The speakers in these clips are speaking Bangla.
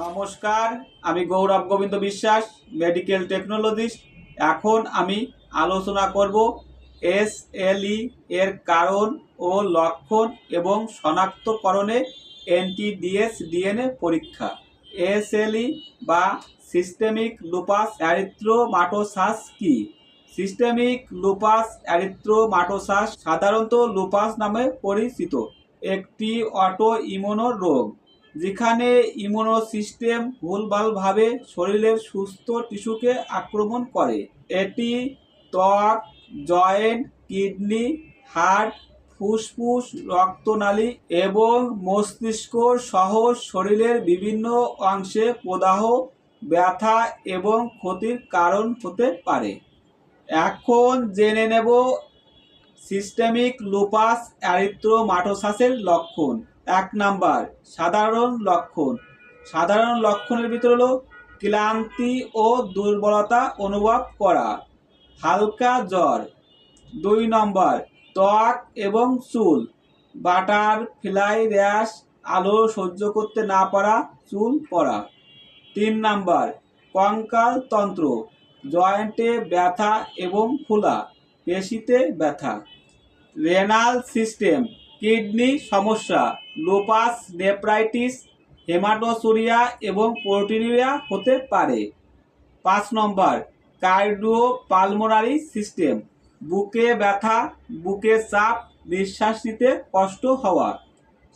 নমস্কার, আমি গৌরব গোবিন্দ বিশ্বাস মেডিকেল টেকনোলজিস্ট এখন আমি আলোচনা করব এস এর কারণ ও লক্ষণ এবং শনাক্তকরণে এনটিডিএস ডিএনএ পরীক্ষা। এসএলই বা সিস্টেমিক লুপাস অ্যারিথ্রোমাটোসাস কি? সিস্টেমিক লুপাস অ্যারিথ্রোমাটোসাস সাধারণত লুপাস নামে পরিচিত। একটি অটো ইমিউনো রোগ। যেখানে ইমিউনো সিস্টেম ভুলভালভাবে শরীরের সুস্থ টিস্যুকে আক্রমণ করে। এটি ত্বক, জয়েন্ট, কিডনি হার্ট ফুসফুস, রক্তনালী এবং মস্তিষ্ক সহ শরীরের বিভিন্ন অংশে প্রদাহ, ব্যথা এবং ক্ষতির কারণ হতে পারে। এখন জেনে নেব সিস্টেমিক লুপাস অ্যারিথ্রোমাটোসাসের লক্ষণ। এক নাম্বার, সাধারণ লক্ষণ। সাধারণ লক্ষণের ভিতর হলো ক্লান্তি ও দুর্বলতা অনুভব করা, হালকা জ্বর। দুই নম্বর, ত্বক এবং চুল। বাটার ফ্লাই র্যাশ, আলো সহ্য করতে না পারা চুল পড়া তিন নাম্বার, কঙ্কাল তন্ত্র। জয়েন্টে ব্যথা এবং ফুলা, পেশিতে ব্যথা। Renal system. কিডনি সমস্যা, লোপাস, নেপ্রাইটিস, হেমাটোসুরিয়া এবং প্রোটিনিয়া হতে পারে। পাঁচ নম্বর কার্ডিও পালমোনারি সিস্টেম, বুকে ব্যথা, বুকে চাপ, নিঃশ্বাস নিতে কষ্ট হওয়া।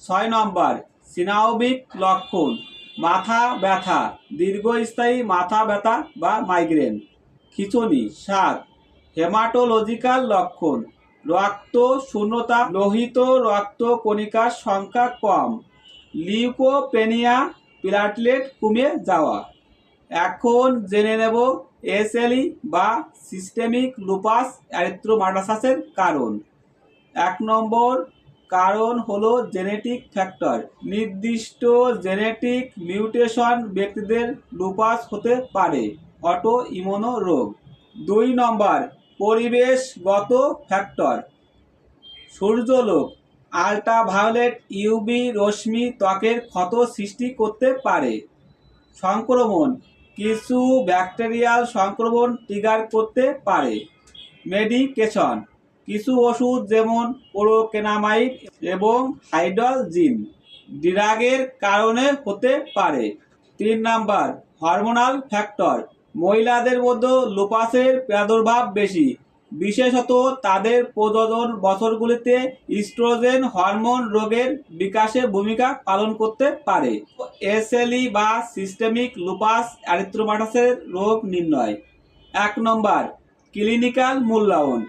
ছয় নম্বর, সিনাওবিক লক্ষণ, মাথা ব্যথা, দীর্ঘস্থায়ী মাথা ব্যথা বা মাইগ্রেন। খিচুনি সাত হেমাটোলজিক্যাল লক্ষণ রক্ত শূন্যতা লোহিত রক্ত কণিকার সংখ্যা কম। লিউকোপেনিয়া প্লাটলেট কমে যাওয়া। এখন জেনে নেব এসএলই বা সিস্টেমিক লুপাস অ্যারিথ্রোমাটাসাসের কারণ। এক নম্বর কারণ হলো জেনেটিক ফ্যাক্টর। নির্দিষ্ট জেনেটিক মিউটেশন ব্যক্তিদের লুপাস হতে পারে অটো ইমোনো রোগ। দুই নম্বর পরিবেশগত ফ্যাক্টর সূর্যলোক আল্ট্রাভায়োলেট ইউবি রশ্মি ত্বকের ক্ষত সৃষ্টি করতে পারে। সংক্রমণ কিছু ব্যাকটেরিয়াল সংক্রমণ ট্রিগার করতে পারে। মেডিকেশন, কিছু ওষুধ যেমন প্রোকেনামাইড এবং হাইড্রোজিন ড্রাগের কারণে হতে পারে। তিন নাম্বার হরমোনাল ফ্যাক্টর মহিলাদের মধ্যে লোপাসের প্রাদুর্ভাব বেশি। বিশেষত তাদের প্রজনন বছরগুলিতে ইস্ট্রোজেন হরমোন রোগের বিকাশে ভূমিকা পালন করতে পারে। এসএলই বা সিস্টেমিক লুপাস অ্যারিথ্রোমাটাসের রোগ নির্ণয়। এক নম্বর, ক্লিনিক্যাল মূল্যায়ন।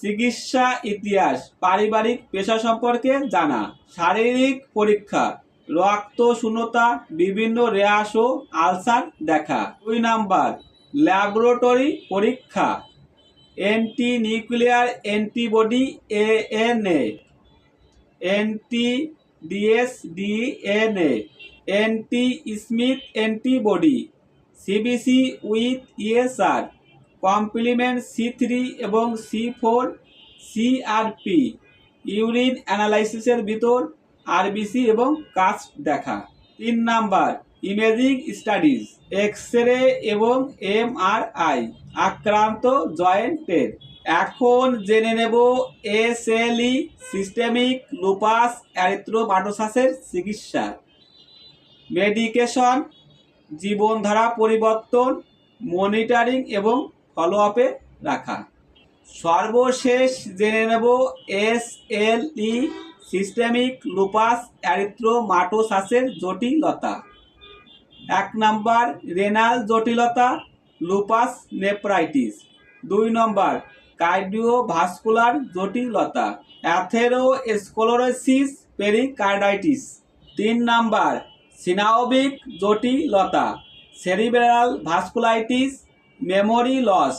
চিকিৎসা ইতিহাস, পারিবারিক পেশা সম্পর্কে জানা। শারীরিক পরীক্ষা। রক্ত শূন্যতা বিভিন্ন র্যাশ ও আলসার দেখা। দুই নাম্বার, ল্যাবরেটরি পরীক্ষা। Anti nuclear antibody ANA. Anti dsDNA anti Smith antibody. CBC with ESR. Complement C three এবং সি ফোর, সিআরপি। ইউরিন অ্যানালাইসিসের ভিতর আরবিসি এবং কাস্ট দেখা। তিন number, imaging studies X ray এবং এমআরআই আক্রান্ত জয়েন্টের এখন জেনে নেব এসএলই সিস্টেমিক লুপাস অ্যারিথ্রোমাটোসাসের চিকিৎসা। মেডিকেশন, জীবনধারা পরিবর্তন, মনিটরিং এবং ফলো আপে রাখা। সর্বশেষ জেনে নেব S L E systemic lupus অ্যারিথ্রোমাটোসাসের জটিলতা। এক নাম্বার, রেনাল জটিলতা, লুপাস নেপ্রাইটিস। দুই নম্বর, কার্ডিওভাস্কুলার জটিলতা, অ্যাথেরোস্কলোরোসিস পেরিকার্ডাইটিস। তিন নাম্বার, সিনাওবিক জটিলতা, সেরিব্রাল ভাস্কুলাইটিস, মেমোরি লস।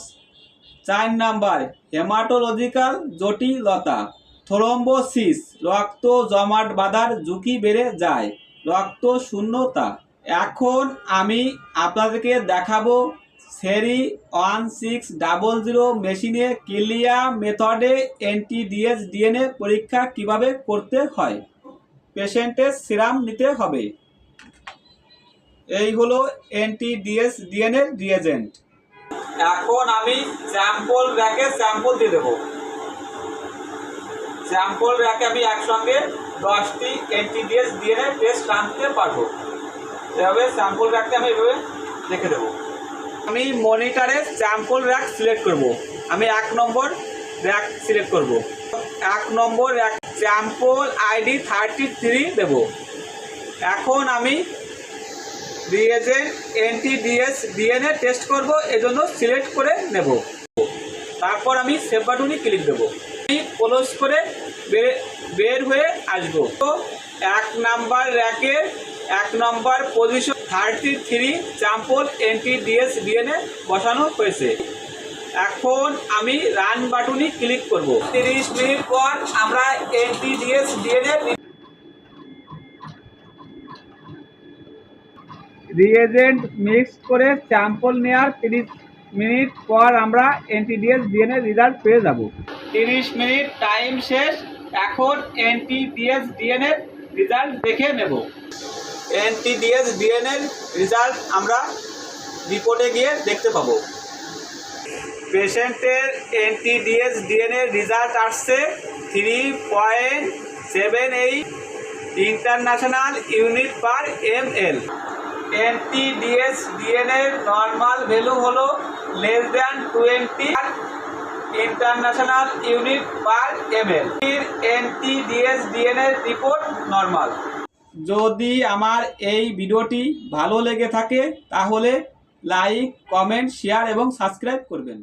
চার নাম্বার, হেমাটোলজিক্যাল জটিলতা থ্রোম্বোসিস, রক্ত জমাট বাঁধার ঝুঁকি বেড়ে যায়। রক্ত শূন্যতা। এখন আমি আপনাদেরকে দেখাবো সেরি ওয়ান সিক্স ডাবল জিরো মেশিনে কিলিয়া মেথডে এনটিডিএস ডিএনএ পরীক্ষা কীভাবে করতে হয়। পেশেন্টের সিরাম নিতে হবে। এই হলো এনটিডিএস ডিএনএ রিয়েজেন্ট এখন আমি স্যাম্পল র্যাকে স্যাম্পল দিয়ে দেবো। স্যাম্পল র্যাকে আমি একসঙ্গে দশটি এনটিডিএস ডিএনএ টেস্ট আনতে পারব। এভাবে স্যাম্পল র্যাককে আমি এভাবে রেখে দেবো। আমি মনিটরে স্যাম্পল র্যাক সিলেক্ট করব। আমি এক নম্বর র্যাক সিলেক্ট করব। এক number rack sample ID thirty three দেবো। এখন আমি রিয়েজেন্ট এনটিডিএস ডিএনএ টেস্ট করব, এজন্য সিলেক্ট করে নেব। তারপর আমি সেভ বাটনে ক্লিক দেবো। ক্লোজ করে বের হয়ে আসব। তো এক নাম্বার র্যাকের এক number position thirty three sample anti DS DNA বসানো হয়েছে। এখন আমি রান বাটনে ক্লিক করব। তিরিশ মিনিট পর আমরা anti DS DNA reagent mix করে স্যাম্পল নেওয়ার তিরিশ মিনিট পর আমরা এনটিডিএস ডিএনএ রেজাল্ট পেয়ে যাব। তিরিশ মিনিট টাইম শেষ, এখন এনটিডিএস ডিএনএ রেজাল্ট দেখে নেব। এনটিডিএস ডিএনএ রেজাল্ট আমরা রিপোর্টে গিয়ে দেখতে পাবো। পেশেন্টের এনটিডিএস ডিএনএ রেজাল্ট আসছে three point seven eight international unit per M L anti DS DNA normal value হলো less than twenty international unit per M L. Anti DS DNA report normal. যদি আমার এই ভিডিওটি ভালো লেগে থাকে, তাহলে লাইক, কমেন্ট, শেয়ার এবং সাবস্ক্রাইব করবেন।